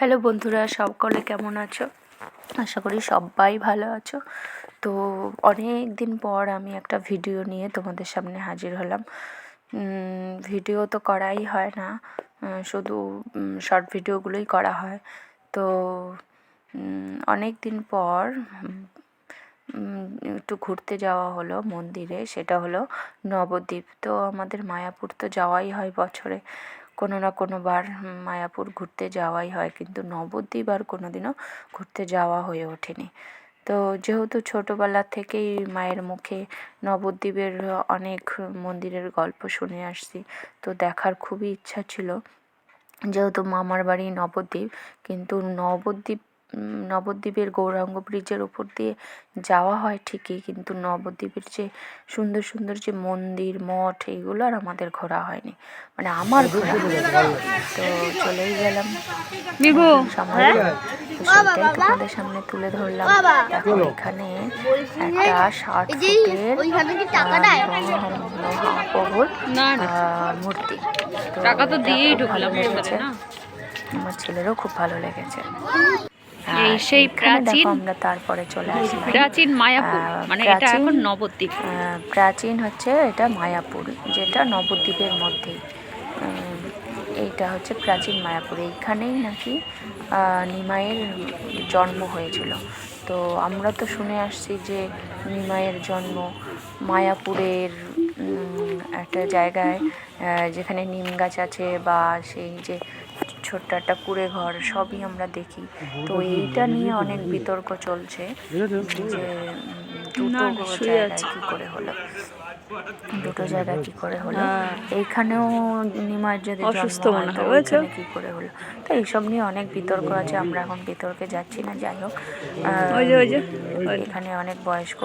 Hello বন্ধুরা সকলে কেমন আছো? আশা করি সবাই ভালো আছো। তো অনেক দিন পর আমি একটা ভিডিও নিয়ে তোমাদের সামনে হাজির হলাম। ভিডিও তো করাই হয় না শুধু শর্ট ভিডিওগুলোই করা হয়। তো অনেক দিন পর একটু ঘুরতে যাওয়া হলো মন্দিরে, সেটা হলো নবদ্বীপ। তো আমাদের মায়াপুর তো যাওয়াই হয় বছরে। কোনো না কোনো বার মায়াপুর ঘুরতে যাওয়াই হয়, কিন্তু নবদ্বীপ আর কোনো দিনও ঘুরতে যাওয়া হয়ে ওঠেনি। তো যেহেতু ছোটোবেলা থেকেই মায়ের মুখে নবদ্বীপের অনেক মন্দিরের গল্প শুনে আসছি, তো দেখার খুবই ইচ্ছা ছিল। যেহেতু মামার বাড়ি নবদ্বীপ, কিন্তু নবদ্বীপ নবদ্বীপের গৌরাঙ্গ ব্রিজের ওপর দিয়ে যাওয়া হয় ঠিকই কিন্তু নবদ্বীপের যে সুন্দর সুন্দর যে মন্দির মঠ এইগুলো আর আমাদের ঘোরা হয়নি। মানে আমার ঘোরা তো চলেই গেলাম। তো সেটাই তোমাদের সামনে তুলে ধরলাম। দেখো এখানে একটা ষাট ফুটের মহাপ্রভুর মূর্তি। টাকা তো দিয়েই ঢুকলাম আমার ছেলেরও খুব ভালো লেগেছে। এই সেই প্রাচীন আমরা তারপরে চলে আসলাম। প্রাচীন মায়াপুর মানে এটা এখন নবদ্বীপ। প্রাচীন হচ্ছে এটা মায়াপুর যেটা নবদ্বীপের মধ্যেই। এইটা হচ্ছে প্রাচীন মায়াপুর। এইখানেই নাকি নিমাইয়ের জন্ম হয়েছিল। তো আমরা তো শুনে আসছি যে নিমাইয়ের জন্ম মায়াপুরের একটা জায়গায় যেখানে নিম গাছ আছে বা সেই যে ছোট্ট একটা কুড়ে ঘর সবই আমরা দেখি। তো এইটা নিয়ে অনেক বিতর্ক চলছে যে দুটো জায়গায় কী করে হলো? দুটো জায়গায় কি করে হলো। এইখানেও নিমার যদি অসুস্থ মনে হয় ওইখানে কি করে হলো? তো এইসব নিয়ে অনেক বিতর্ক আছে আমরা এখন বিতর্কে যাচ্ছি না যাই হোক। এখানে অনেক বয়স্ক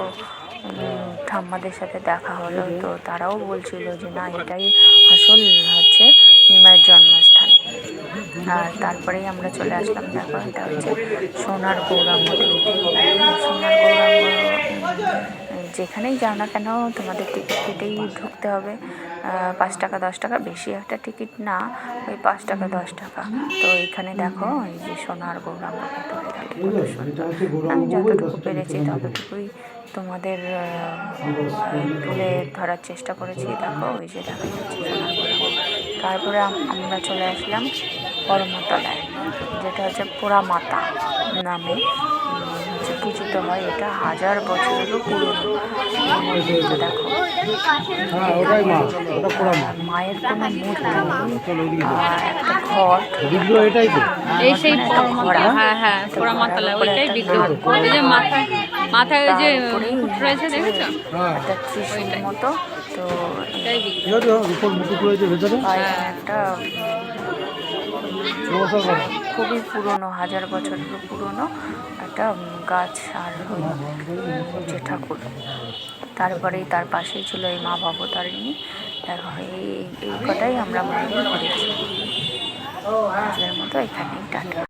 ঠাম্মাদের সাথে দেখা হলো তো তারাও বলছিল যে না এটাই আসল হচ্ছে নিমায়ের জন্মস্থান। আর তারপরেই আমরা চলে আসলাম দেখো এটা হচ্ছে সোনার গৌরাঙ্গ সোনার যেখানেই যাও না কেন তোমাদের টিকিট কেটেই ঢুকতে হবে। পাঁচ টাকা, দশ টাকা, বেশি একটা টিকিট না, ওই পাঁচ টাকা, দশ টাকা। তো এখানে দেখো, এই যে সোনার গৌরাঙ্গ আমি যতটুকু পেরেছি ততটুকুই তোমাদের তুলে ধরার চেষ্টা করেছি। দেখো, ওই যে দেখা যাচ্ছে সোনার গৌরাঙ্গ। তারপরে আমরা চলে আসলাম পরমতলায় যেটা হচ্ছে পোড়ামাতা নামে। চিকিৎসিত হয় এটা হাজার বছরেরও পুরনো। দেখো মায়ের কোনো মূর্তি একটা ঘর। এটাই তো। এই সেই হ্যাঁ হ্যাঁ ওইটাই বিক্রি ওই যে মাথায় মাথায় ওই যে মুকুট রয়েছে দেখেছ? একটা ত্রিশুল মতো তো এটাই একটা খুবই পুরনো, হাজার বছরের পুরনো একটা গাছ আর যে ঠাকুর। তারপরেই তার পাশেই ছিল এই মা ভবতারিণী। তার এই এই কটাই আমরা মনে করেছি। মতো এখানেই টাটা।